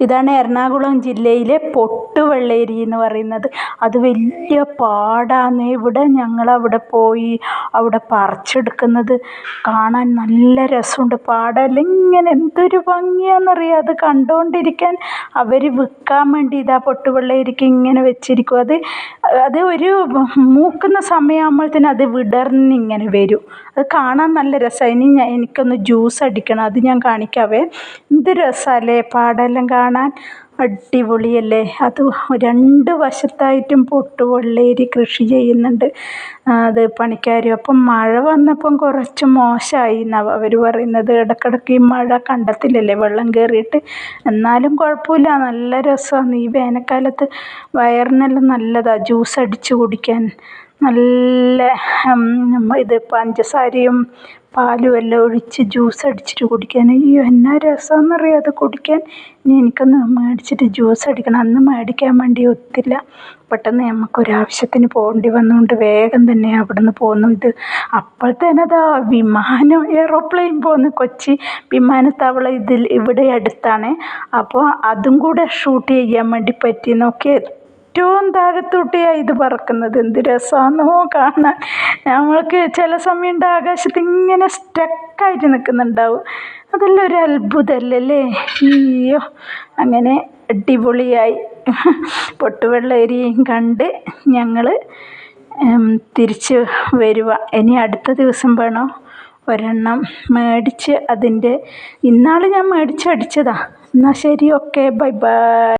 ഇതാണ് എറണാകുളം ജില്ലയിലെ പൊട്ടുവെള്ളേരി എന്ന് പറയുന്നത്. അത് വലിയ പാടാണ്. ഇവിടെ ഞങ്ങൾ അവിടെ പോയി അവിടെ പറിച്ചെടുക്കുന്നത്. കാണാൻ നല്ല രസമുണ്ട്. പാടല്ല? ഇങ്ങനെ എന്തൊരു ഭംഗിയാണെന്നറിയാം അത് കണ്ടുകൊണ്ടിരിക്കാൻ അവർ വിൽക്കാൻ വേണ്ടി ഇതാ പൊട്ടുവെള്ളേരിക്ക് ഇങ്ങനെ വെച്ചിരിക്കും. അത് അത് ഒരു മൂക്കുന്ന സമയമാകുമ്പോഴത്തേന് അത് വിടർന്നിങ്ങനെ വരും. അത് കാണാൻ നല്ല രസമാണ് ഇനി എനിക്കൊന്ന് ജ്യൂസ് അടിക്കണം. അത് ഞാൻ കാണിക്കാവേ. എന്ത് രസമല്ലേ പാടെല്ലാം കാണാൻ അടിപൊളിയല്ലേ? അത് രണ്ട് വശത്തായിട്ടും പൊട്ടുവെള്ളേരി കൃഷി ചെയ്യുന്നുണ്ട്. അത് പണിക്കാർ അപ്പം മഴ വന്നപ്പം കുറച്ച് മോശമായി എന്നാണ് അവർ പറയുന്നത്. ഇടക്കിടക്ക് ഈ മഴ കണ്ടത്തിലല്ലേ വെള്ളം കയറിയിട്ട് എന്നാലും കുഴപ്പമില്ല. നല്ല രസമാണ് ഈ വേനൽക്കാലത്ത് വയറിനെല്ലാം നല്ലതാണ് ജ്യൂസ് അടിച്ച് കുടിക്കാൻ. നല്ല ഇത് പഞ്ചസാരയും പാലും എല്ലാം ഒഴിച്ച് ജ്യൂസ് അടിച്ചിട്ട് കുടിക്കാൻ. അയ്യോ എന്നാ രസമാണെന്നറിയുമോ അത് കുടിക്കാൻ? ഇനി എനിക്കൊന്ന് മേടിച്ചിട്ട് ജ്യൂസ് അടിക്കണം. അന്ന് മേടിക്കാൻ വേണ്ടി ഒത്തില്ല. പെട്ടെന്ന് നമുക്കൊരാവശ്യത്തിന് പോകേണ്ടി വന്നുകൊണ്ട് വേഗം തന്നെ അവിടെ നിന്ന് പോന്നു. ഇത് അപ്പോഴത്തേനും അതാ വിമാനം എയ്റോപ്ലെയിൻ പോകുന്നു കൊച്ചി വിമാനത്താവളം ഇതിൽ ഇവിടെ അടുത്താണ്. അപ്പോൾ അതും കൂടെ ഷൂട്ട് ചെയ്യാൻ വേണ്ടി പറ്റി. നോക്കിയേ ഏറ്റവും താഴത്തോട്ടിയാണ് ഇത് പറക്കുന്നത്. എന്ത് രസമാണെന്നോ കാണാൻ. നമ്മൾക്ക് ചില സമയമുണ്ട് ആകാശത്ത് ഇങ്ങനെ സ്റ്റക്കായിട്ട് നിൽക്കുന്നുണ്ടാവും. അതെല്ലാം ഒരു അത്ഭുതമല്ലേ അയ്യോ. അങ്ങനെ അടിപൊളിയായി. പൊട്ടുവെള്ളേരിയും കണ്ട് ഞങ്ങൾ തിരിച്ച് വരുക ഇനി അടുത്ത ദിവസം വേണോ? ഒരെണ്ണം മേടിച്ച് അതിന്റെ ഇന്നാൾ ഞാൻ മേടിച്ച് അടിച്ചതാണ് എന്നാൽ ശരി ഓക്കെ. Bye bye.